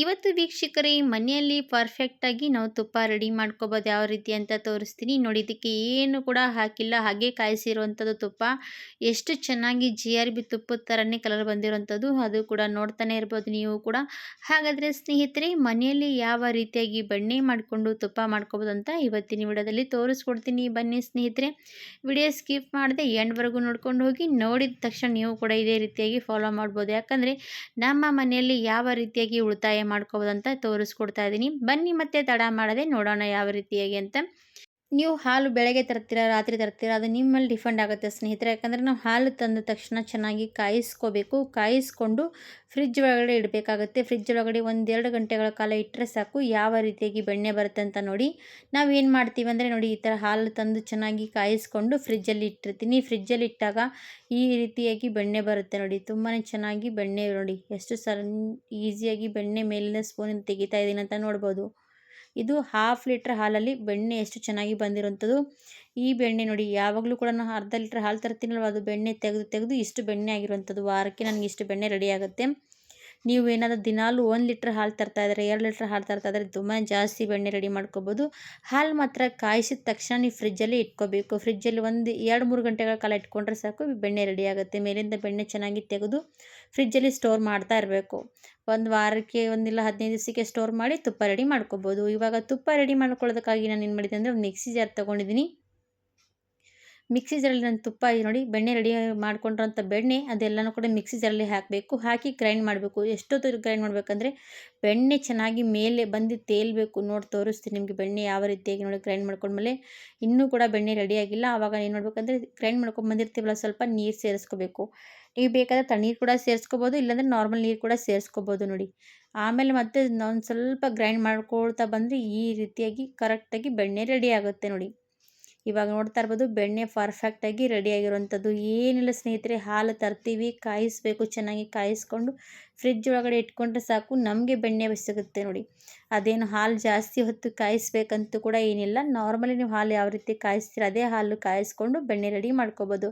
ಇವತ್ತು ವೀಕ್ಷಕರೇ, ಮನೆಯಲ್ಲಿ ಪರ್ಫೆಕ್ಟಾಗಿ ನಾವು ತುಪ್ಪ ರೆಡಿ ಮಾಡ್ಕೋಬೋದು ಯಾವ ರೀತಿ ಅಂತ ತೋರಿಸ್ತೀನಿ. ನೋಡಿ ಇದಕ್ಕೆ ಏನು ಕೂಡ ಹಾಕಿಲ್ಲ. ಹಾಗೆ ಕಾಯಿಸಿರುವಂಥದ್ದು ತುಪ್ಪ. ಎಷ್ಟು ಚೆನ್ನಾಗಿ ಜಿ ಆರ್ ಬಿ ತುಪ್ಪದ ಥರನೇ ಕಲರ್ ಬಂದಿರುವಂಥದ್ದು ಅದು ಕೂಡ ನೋಡ್ತಾನೆ ಇರ್ಬೋದು ನೀವು ಕೂಡ. ಹಾಗಾದರೆ ಸ್ನೇಹಿತರೆ, ಮನೆಯಲ್ಲಿ ಯಾವ ರೀತಿಯಾಗಿ ಬೆಣ್ಣೆ ಮಾಡಿಕೊಂಡು ತುಪ್ಪ ಮಾಡ್ಕೋಬೋದು ಅಂತ ಇವತ್ತಿನ ವಿಡಿಯೋದಲ್ಲಿ ತೋರಿಸ್ಕೊಡ್ತೀನಿ. ಬನ್ನಿ ಸ್ನೇಹಿತರೆ, ವಿಡಿಯೋ ಸ್ಕಿಪ್ ಮಾಡದೆ ಎಂಡ್ವರೆಗೂ ನೋಡ್ಕೊಂಡು ಹೋಗಿ, ನೋಡಿದ ತಕ್ಷಣ ನೀವು ಕೂಡ ಇದೇ ರೀತಿಯಾಗಿ ಫಾಲೋ ಮಾಡ್ಬೋದು. ಯಾಕಂದರೆ ನಮ್ಮ ಮನೆಯಲ್ಲಿ ಯಾವ ರೀತಿಯಾಗಿ ಉಳಿತಾಯ ಮಾಡ್ಕೋಬೋದು ಅಂತ ತೋರಿಸ್ಕೊಡ್ತಾ ಇದ್ದೀನಿ ಬನ್ನಿ ಮತ್ತೆ ತಡ ಮಾಡದೆ ನೋಡೋಣ ಯಾವ ರೀತಿಯಾಗಿ ಅಂತ. ನೀವು ಹಾಲು ಬೆಳಗ್ಗೆ ತರ್ತೀರಾ, ರಾತ್ರಿ ತರ್ತೀರಾ, ಅದು ನಿಮ್ಮಲ್ಲಿ ಡಿಫೆಂಡ್ ಆಗುತ್ತೆ ಸ್ನೇಹಿತರೆ. ಯಾಕಂದರೆ ನಾವು ಹಾಲು ತಂದ ತಕ್ಷಣ ಚೆನ್ನಾಗಿ ಕಾಯಿಸ್ಕೋಬೇಕು. ಕಾಯಿಸ್ಕೊಂಡು ಫ್ರಿಜ್ ಒಳಗಡೆ ಇಡಬೇಕಾಗುತ್ತೆ. ಫ್ರಿಜ್ ಒಳಗಡೆ ಒಂದೆರಡು ಗಂಟೆಗಳ ಕಾಲ ಇಟ್ಟರೆ ಸಾಕು. ಯಾವ ರೀತಿಯಾಗಿ ಬೆಣ್ಣೆ ಬರುತ್ತೆ ಅಂತ ನೋಡಿ. ನಾವು ಏನು ಮಾಡ್ತೀವಿ ಅಂದರೆ ನೋಡಿ, ಈ ಥರ ಹಾಲು ತಂದು ಚೆನ್ನಾಗಿ ಕಾಯಿಸ್ಕೊಂಡು ಫ್ರಿಜ್ಜಲ್ಲಿ ಇಟ್ಟಿರ್ತೀನಿ. ಫ್ರಿಜ್ಜಲ್ಲಿ ಇಟ್ಟಾಗ ಈ ರೀತಿಯಾಗಿ ಬೆಣ್ಣೆ ಬರುತ್ತೆ ನೋಡಿ. ತುಂಬಾ ಚೆನ್ನಾಗಿ ಬೆಣ್ಣೆ ನೋಡಿ. ಎಷ್ಟು ಸರ್, ಈಸಿಯಾಗಿ ಬೆಣ್ಣೆ ಮೇಲಿನ ಸ್ಪೂನಿಂದ ತೆಗಿತಾ ಇದ್ದೀನಿ ಅಂತ ನೋಡ್ಬೋದು. ಇದು ಹಾಫ್ ಲೀಟ್ರ್ ಹಾಲಲ್ಲಿ ಬೆಣ್ಣೆ ಎಷ್ಟು ಚೆನ್ನಾಗಿ ಬಂದಿರುವಂಥದ್ದು. ಈ ಬೆಣ್ಣೆ ನೋಡಿ, ಯಾವಾಗಲೂ ಕೂಡ ನಾನು ಅರ್ಧ ಲೀಟ್ರ್ ಹಾಲು ತರ್ತೀನಲ್ವ, ಅದು ಬೆಣ್ಣೆ ತೆಗೆದು ತೆಗೆದು ಇಷ್ಟು ಬೆಣ್ಣೆ ಆಗಿರುವಂಥದ್ದು ವಾರಕ್ಕೆ ನನಗೆ ಇಷ್ಟು ಬೆಣ್ಣೆ ರೆಡಿ ಆಗುತ್ತೆ. ನೀವು ಏನಾದರೂ ದಿನಾಲು ಒಂದು ಲೀಟ್ರ್ ಹಾಲು ತರ್ತಾ ಇದ್ದಾರೆ ಎರಡು ಲೀಟ್ರ್ ಹಾಲು ತರ್ತಾ ಇದ್ದಾರೆ ತುಂಬಾ ಜಾಸ್ತಿ ಬೆಣ್ಣೆ ರೆಡಿ ಮಾಡ್ಕೋಬೋದು. ಹಾಲು ಮಾತ್ರ ಕಾಯಿಸಿದ ತಕ್ಷಣ ನೀವು ಫ್ರಿಜ್ಜಲ್ಲಿ ಇಟ್ಕೋಬೇಕು. ಫ್ರಿಜ್ಜಲ್ಲಿ ಒಂದು ಎರಡು ಮೂರು ಗಂಟೆಗಳ ಕಾಲ ಇಟ್ಕೊಂಡ್ರೆ ಸಾಕು, ಬೆಣ್ಣೆ ರೆಡಿ ಆಗುತ್ತೆ. ಮೇಲಿಂದ ಬೆಣ್ಣೆ ಚೆನ್ನಾಗಿ ತೆಗೆದು ಫ್ರಿಜ್ಜಲ್ಲಿ ಸ್ಟೋರ್ ಮಾಡ್ತಾ ಇರಬೇಕು. ಒಂದು ವಾರಕ್ಕೆ ಒಂದಿಲ್ಲ ಹದಿನೈದು ದಿವಸಕ್ಕೆ ಸ್ಟೋರ್ ಮಾಡಿ ತುಪ್ಪ ರೆಡಿ ಮಾಡ್ಕೋಬೋದು. ಇವಾಗ ತುಪ್ಪ ರೆಡಿ ಮಾಡ್ಕೊಳ್ಳೋದಕ್ಕಾಗಿ ನಾನು ಏನು ಮಾಡಿದ್ದೆ ಅಂದರೆ ಒಂದು ಮಿಕ್ಸಿ ಜಾರ್ ತೊಗೊಂಡಿದ್ದೀನಿ. ಮಿಕ್ಸಿ ಜಾರಲ್ಲಿ ನಾನು ತುಪ್ಪ ನೋಡಿ ಬೆಣ್ಣೆ ರೆಡಿ ಮಾಡ್ಕೊಂಡಿರೋಂಥ ಬೆಣ್ಣೆ, ಅದೆಲ್ಲನೂ ಕೂಡ ಮಿಕ್ಸಿ ಜಾರಲ್ಲಿ ಹಾಕಬೇಕು. ಹಾಕಿ ಗ್ರೈಂಡ್ ಮಾಡಬೇಕು. ಎಷ್ಟೊತ್ತು ಗ್ರೈಂಡ್ ಮಾಡಬೇಕಂದ್ರೆ ಬೆಣ್ಣೆ ಚೆನ್ನಾಗಿ ಮೇಲೆ ಬಂದು ತೇಲ್ಬೇಕು. ನೋಡಿ ತೋರಿಸ್ತೀನಿ ನಿಮಗೆ ಬೆಣ್ಣೆ ಯಾವ ರೀತಿಯಾಗಿ ನೋಡಿ ಗ್ರೈಂಡ್ ಮಾಡ್ಕೊಂಡ್ಮೇಲೆ. ಇನ್ನೂ ಕೂಡ ಬೆಣ್ಣೆ ರೆಡಿಯಾಗಿಲ್ಲ ಆವಾಗ ಏನು ಮಾಡಬೇಕಂದ್ರೆ ಗ್ರೈಂಡ್ ಮಾಡ್ಕೊಂಡು ಬಂದಿರ್ತೀವಲ್ಲ, ಸ್ವಲ್ಪ ನೀರು ಸೇರಿಸ್ಕೋಬೇಕು. ನೀವು ಬೇಕಾದರೆ ತಣ್ಣೀರು ಕೂಡ ಸೇರಿಸ್ಕೋಬೋದು, ಇಲ್ಲಾಂದರೆ ನಾರ್ಮಲ್ ನೀರು ಕೂಡ ಸೇರಿಸ್ಕೋಬೋದು ನೋಡಿ. ಆಮೇಲೆ ಮತ್ತೆ ಒಂದು ಸ್ವಲ್ಪ ಗ್ರೈಂಡ್ ಮಾಡ್ಕೊಳ್ತಾ ಬಂದರೆ ಈ ರೀತಿಯಾಗಿ ಕರೆಕ್ಟಾಗಿ ಬೆಣ್ಣೆ ರೆಡಿ ಆಗುತ್ತೆ ನೋಡಿ. ಇವಾಗ ನೋಡ್ತಾ ಇರ್ಬೋದು ಬೆಣ್ಣೆ ಪರ್ಫೆಕ್ಟಾಗಿ ರೆಡಿಯಾಗಿರುವಂಥದ್ದು ಏನಿಲ್ಲ ಸ್ನೇಹಿತರೆ, ಹಾಲು ತರ್ತೀವಿ, ಕಾಯಿಸಬೇಕು, ಚೆನ್ನಾಗಿ ಕಾಯಿಸ್ಕೊಂಡು ಫ್ರಿಜ್ ಒಳಗಡೆ ಇಟ್ಕೊಂಡ್ರೆ ಸಾಕು, ನಮಗೆ ಬೆಣ್ಣೆ ಸಿಗುತ್ತೆ ನೋಡಿ. ಅದೇನು ಹಾಲು ಜಾಸ್ತಿ ಹೊತ್ತು ಕಾಯಿಸ್ಬೇಕಂತೂ ಕೂಡ ಏನಿಲ್ಲ. ನಾರ್ಮಲಿ ನೀವು ಹಾಲು ಯಾವ ರೀತಿ ಕಾಯಿಸ್ತೀರ ಅದೇ ಹಾಲು ಕಾಯಿಸ್ಕೊಂಡು ಬೆಣ್ಣೆ ರೆಡಿ ಮಾಡ್ಕೋಬೋದು.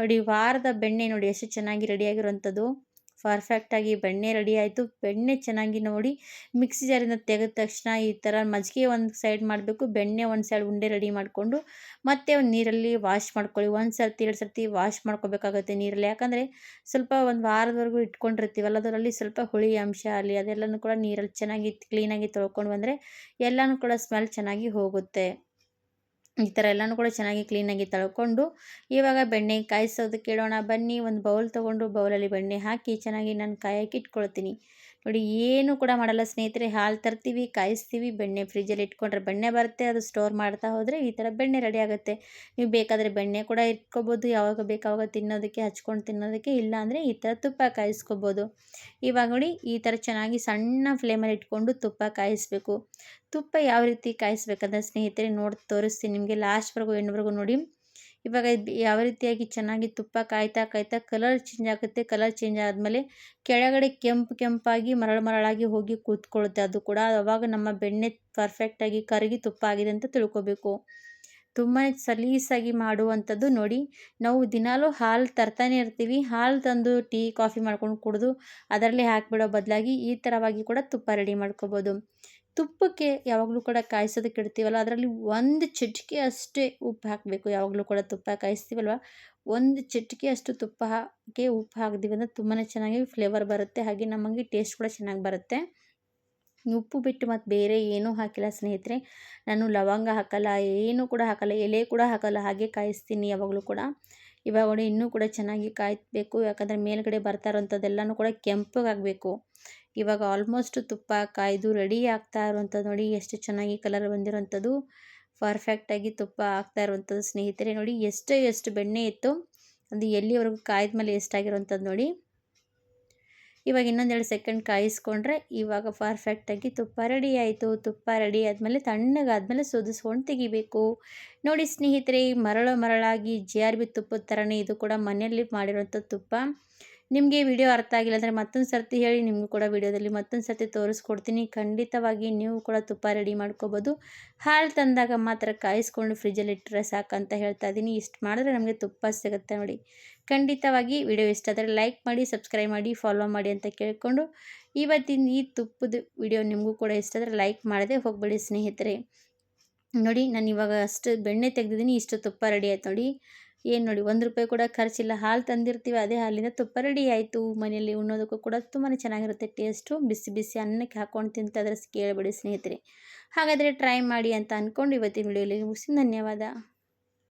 ನೋಡಿ ವಾರದ ಬೆಣ್ಣೆ ನೋಡಿ ಎಷ್ಟು ಚೆನ್ನಾಗಿ ರೆಡಿಯಾಗಿರುವಂಥದ್ದು ಪರ್ಫೆಕ್ಟಾಗಿ ಬೆಣ್ಣೆ ರೆಡಿ ಆಯಿತು. ಬೆಣ್ಣೆ ಚೆನ್ನಾಗಿ ನೋಡಿ ಮಿಕ್ಸಿ ಜಾರಿಂದ ತೆಗೆದ ತಕ್ಷಣ ಈ ಥರ ಮಜ್ಜಿಗೆ ಒಂದು ಸೈಡ್ ಮಾಡಬೇಕು. ಬೆಣ್ಣೆ ಒಂದು ಸೈಡ್ ಉಂಡೆ ರೆಡಿ ಮಾಡಿಕೊಂಡು ಮತ್ತೆ ಒಂದು ನೀರಲ್ಲಿ ವಾಶ್ ಮಾಡ್ಕೊಳ್ಳಿ. ಒಂದು ಸರ್ತಿ, ಎರಡು ಸರ್ತಿ ವಾಶ್ ಮಾಡ್ಕೋಬೇಕಾಗುತ್ತೆ ನೀರಲ್ಲಿ. ಯಾಕಂದರೆ ಸ್ವಲ್ಪ ಒಂದು ವಾರದವರೆಗೂ ಇಟ್ಕೊಂಡಿರ್ತೀವಲ್ಲ, ಅದರಲ್ಲಿ ಸ್ವಲ್ಪ ಹುಳಿ ಅಂಶ ಅಲ್ಲಿ ಅದೆಲ್ಲನೂ ಕೂಡ ನೀರಲ್ಲಿ ಚೆನ್ನಾಗಿ ಕ್ಲೀನಾಗಿ ತೊಳ್ಕೊಂಡು ಬಂದರೆ ಎಲ್ಲನೂ ಕೂಡ ಸ್ಮೆಲ್ ಚೆನ್ನಾಗಿ ಹೋಗುತ್ತೆ. ಈ ಥರ ಎಲ್ಲನೂ ಕೂಡ ಚೆನ್ನಾಗಿ ಕ್ಲೀನಾಗಿ ತಳ್ಕೊಂಡು ಇವಾಗ ಬೆಣ್ಣೆ ಕಾಯಿಸೋದಕ್ಕೆ ಇಡೋಣ ಬನ್ನಿ, ಒಂದು ಬೌಲ್ ತೊಗೊಂಡು ಬೌಲಲ್ಲಿ ಬೆಣ್ಣೆ ಹಾಕಿ ಚೆನ್ನಾಗಿ ನಾನು ಕಾಯಕ್ಕೆ ಇಟ್ಕೊಳ್ತೀನಿ. ನೋಡಿ, ಏನು ಕೂಡ ಮಾಡಲ್ಲ. ಸ್ನೇಹಿತರೆ, ಹಾಲು ತರ್ತೀವಿ, ಕಾಯಿಸ್ತೀವಿ, ಬೆಣ್ಣೆ ಫ್ರಿಜ್ಜಲ್ಲಿ ಇಟ್ಕೊಂಡ್ರೆ ಬೆಣ್ಣೆ ಬರುತ್ತೆ, ಅದು ಸ್ಟೋರ್ ಮಾಡ್ತಾ ಹೋದರೆ ಈ ಥರ ಬೆಣ್ಣೆ ರೆಡಿ ಆಗುತ್ತೆ. ನೀವು ಬೇಕಾದರೆ ಬೆಣ್ಣೆ ಕೂಡ ಇಟ್ಕೋಬೋದು, ಯಾವಾಗ ಬೇಕಾವಾಗ ತಿನ್ನೋದಕ್ಕೆ, ಹಚ್ಕೊಂಡು ತಿನ್ನೋದಕ್ಕೆ ಇಲ್ಲ ಅಂದರೆ ಈ ಥರ ತುಪ್ಪ ಕಾಯಿಸ್ಕೋಬೋದು. ಇವಾಗ ನೋಡಿ, ಈ ಥರ ಚೆನ್ನಾಗಿ ಸಣ್ಣ ಫ್ಲೇಮಲ್ಲಿ ಇಟ್ಕೊಂಡು ತುಪ್ಪ ಕಾಯಿಸ್ಬೇಕು. ತುಪ್ಪ ಯಾವ ರೀತಿ ಕಾಯಿಸ್ಬೇಕಂದ್ರೆ ಸ್ನೇಹಿತರೆ, ನೋಡಿ, ತೋರಿಸ್ತೀನಿ ನಿಮಗೆ. ಲಾಸ್ಟ್ವರೆಗೂ ಎಂಡ್ವರೆಗೂ ನೋಡಿ. ಇವಾಗ ಯಾವ ರೀತಿಯಾಗಿ ಚೆನ್ನಾಗಿ ತುಪ್ಪ ಕಾಯ್ತಾ ಕಾಯ್ತಾ ಕಲರ್ ಚೇಂಜ್ ಆಗುತ್ತೆ ಕಲರ್ ಚೇಂಜ್ ಆದಮೇಲೆ ಕೆಳಗಡೆ ಕೆಂಪು ಕೆಂಪಾಗಿ ಮರಳು ಮರಳಾಗಿ ಹೋಗಿ ಕೂತ್ಕೊಳ್ಳುತ್ತೆ. ಅದು ಕೂಡ ಅವಾಗ ನಮ್ಮ ಬೆಣ್ಣೆ ಪರ್ಫೆಕ್ಟಾಗಿ ಕರಗಿ ತುಪ್ಪ ಆಗಿದೆ ಅಂತ ತಿಳ್ಕೊಬೇಕು. ತುಂಬಾ ಸಲೀಸಾಗಿ ಮಾಡುವಂಥದ್ದು ನೋಡಿ. ನಾವು ದಿನಾಲೂ ಹಾಲು ತರ್ತಾನೆ ಇರ್ತೀವಿ. ಹಾಲು ತಂದು ಟೀ, ಕಾಫಿ ಮಾಡ್ಕೊಂಡು ಕುಡಿದು ಅದರಲ್ಲೇ ಹಾಕಿಬಿಡೋ ಬದಲಾಗಿ ಈ ಥರವಾಗಿ ಕೂಡ ತುಪ್ಪ ರೆಡಿ ಮಾಡ್ಕೋಬೋದು. ತುಪ್ಪಕ್ಕೆ ಯಾವಾಗಲೂ ಕೂಡ ಕಾಯಿಸೋದಕ್ಕೆ ಇಡ್ತೀವಲ್ಲ, ಅದರಲ್ಲಿ ಒಂದು ಚಿಟಿಕೆ ಅಷ್ಟೇ ಉಪ್ಪು ಹಾಕಬೇಕು. ಯಾವಾಗಲೂ ಕೂಡ ತುಪ್ಪ ಕಾಯಿಸ್ತೀವಲ್ವ? ಒಂದು ಚಿಟಿಕೆ ಅಷ್ಟು ತುಪ್ಪ ಹಾಕಿ ಉಪ್ಪು ಹಾಕಿದೀವಿ ಅಂದರೆ ತುಂಬಾ ಚೆನ್ನಾಗಿ ಫ್ಲೇವರ್ ಬರುತ್ತೆ. ಹಾಗೆ ನಮಗೆ ಟೇಸ್ಟ್ ಕೂಡ ಚೆನ್ನಾಗಿ ಬರುತ್ತೆ. ಉಪ್ಪು ಬಿಟ್ಟು ಮತ್ತು ಬೇರೆ ಏನೂ ಹಾಕಿಲ್ಲ ಸ್ನೇಹಿತರೆ. ನಾನು ಲವಂಗ ಹಾಕಲ್ಲ, ಏನೂ ಕೂಡ ಹಾಕಲ್ಲ, ಎಲೆ ಕೂಡ ಹಾಕಲ್ಲ, ಹಾಗೆ ಕಾಯಿಸ್ತೀನಿ ಯಾವಾಗಲೂ ಕೂಡ. ಇವಾಗ ಇನ್ನೂ ಕೂಡ ಚೆನ್ನಾಗಿ ಕಾಯ್ಬೇಕು. ಯಾಕಂದರೆ ಮೇಲ್ಗಡೆ ಬರ್ತಾ ಇರೋಂಥದ್ದೆಲ್ಲನೂ ಕೂಡ ಕೆಂಪಗಾಗಬೇಕು ಇವಾಗ ಆಲ್ಮೋಸ್ಟ್ ತುಪ್ಪ, ಕಾಯ್ದು ರೆಡಿ ಆಗ್ತಾ ಇರುವಂಥದ್ದು ನೋಡಿ, ಎಷ್ಟು ಚೆನ್ನಾಗಿ ಕಲರ್ ಬಂದಿರುವಂಥದ್ದು. ಪರ್ಫೆಕ್ಟಾಗಿ ತುಪ್ಪ ಆಗ್ತಾ ಇರುವಂಥದ್ದು ಸ್ನೇಹಿತರೆ ನೋಡಿ, ಎಷ್ಟು ಎಷ್ಟು ಬೆಣ್ಣೆ ಇತ್ತು, ಅದು ಎಲ್ಲಿವರೆಗೂ ಕಾಯ್ದ ಮೇಲೆ ಎಷ್ಟಾಗಿರುವಂಥದ್ದು ನೋಡಿ. ಇವಾಗ ಇನ್ನೊಂದೆರಡು ಸೆಕೆಂಡ್ ಕಾಯಿಸ್ಕೊಂಡ್ರೆ ಇವಾಗ ಪರ್ಫೆಕ್ಟಾಗಿ ತುಪ್ಪ ರೆಡಿ ಆಯಿತು. ತುಪ್ಪ ರೆಡಿ ಆದಮೇಲೆ ತಣ್ಣಗಾದಮೇಲೆ ಸುದಿಸ್ಕೊಂಡು ತೆಗಿಬೇಕು. ನೋಡಿ ಸ್ನೇಹಿತರೆ, ಮರಳು ಮರಳಾಗಿ ಜಿ ಆರ್ ಬಿ ತುಪ್ಪದ ಥರನೇ ಇದು ಕೂಡ ಮನೆಯಲ್ಲಿ ಮಾಡಿರೋಂಥ ತುಪ್ಪ. ನಿಮಗೆ ವಿಡಿಯೋ ಅರ್ಥ ಆಗಿಲ್ಲ ಅಂದರೆ ಮತ್ತೊಂದು ಸರ್ತಿ ಹೇಳಿ, ನಿಮಗೂ ಕೂಡ ವಿಡಿಯೋದಲ್ಲಿ ಮತ್ತೊಂದು ಸರ್ತಿ ತೋರಿಸ್ಕೊಡ್ತೀನಿ. ಖಂಡಿತವಾಗಿ ನೀವು ಕೂಡ ತುಪ್ಪ ರೆಡಿ ಮಾಡ್ಕೋಬೋದು. ಹಾಲು ತಂದಾಗ ಮಾತ್ರ ಕಾಯಿಸ್ಕೊಂಡು ಫ್ರಿಜ್ಜಲ್ಲಿ ಇಟ್ಟರೆ ಸಾಕಂತ ಹೇಳ್ತಾ ಇದ್ದೀನಿ. ಇಷ್ಟು ಮಾಡಿದ್ರೆ ನಮಗೆ ತುಪ್ಪ ಸಿಗುತ್ತೆ ನೋಡಿ. ಖಂಡಿತವಾಗಿ ವಿಡಿಯೋ ಇಷ್ಟ ಆದರೆ ಲೈಕ್ ಮಾಡಿ, ಸಬ್ಸ್ಕ್ರೈಬ್ ಮಾಡಿ, ಫಾಲೋ ಮಾಡಿ ಅಂತ ಕೇಳಿಕೊಂಡು ಇವತ್ತಿನ ಈ ತುಪ್ಪದ ವಿಡಿಯೋ ನಿಮಗೂ ಕೂಡ ಇಷ್ಟ ಆದರೆ ಲೈಕ್ ಮಾಡದೆ ಹೋಗಬೇಡಿ ಸ್ನೇಹಿತರೆ. ನೋಡಿ, ನಾನು ಇವಾಗ ಅಷ್ಟು ಬೆಣ್ಣೆ ತೆಗೆದಿದ್ದೀನಿ, ಇಷ್ಟು ತುಪ್ಪ ರೆಡಿ ಆಯ್ತು ನೋಡಿ. ಏನು ನೋಡಿ, ಒಂದು ರೂಪಾಯಿ ಕೂಡ ಖರ್ಚಿಲ್ಲ. ಹಾಲು ತಂದಿರ್ತೀವಿ, ಅದೇ ಹಾಲಿಂದ ತುಪ್ಪ ರೆಡಿ ಆಯಿತು. ಮನೆಯಲ್ಲಿ ಉಣ್ಣೋದಕ್ಕೂ ಕೂಡ ತುಂಬಾ ಚೆನ್ನಾಗಿರುತ್ತೆ ಟೇಸ್ಟು ಬಿಸಿ ಬಿಸಿ ಅನ್ನಕ್ಕೆ ಹಾಕ್ಕೊಂಡು ತಿಂತಾದ್ರೆ ಕೇಳಬೇಡಿ ಸ್ನೇಹಿತರೆ. ಹಾಗಾದರೆ ಟ್ರೈ ಮಾಡಿ ಅಂತ ಅಂದ್ಕೊಂಡು ಇವತ್ತಿನ ವಿಡಿಯೋಲಿ ಮುಗಿಸಿ ಧನ್ಯವಾದ.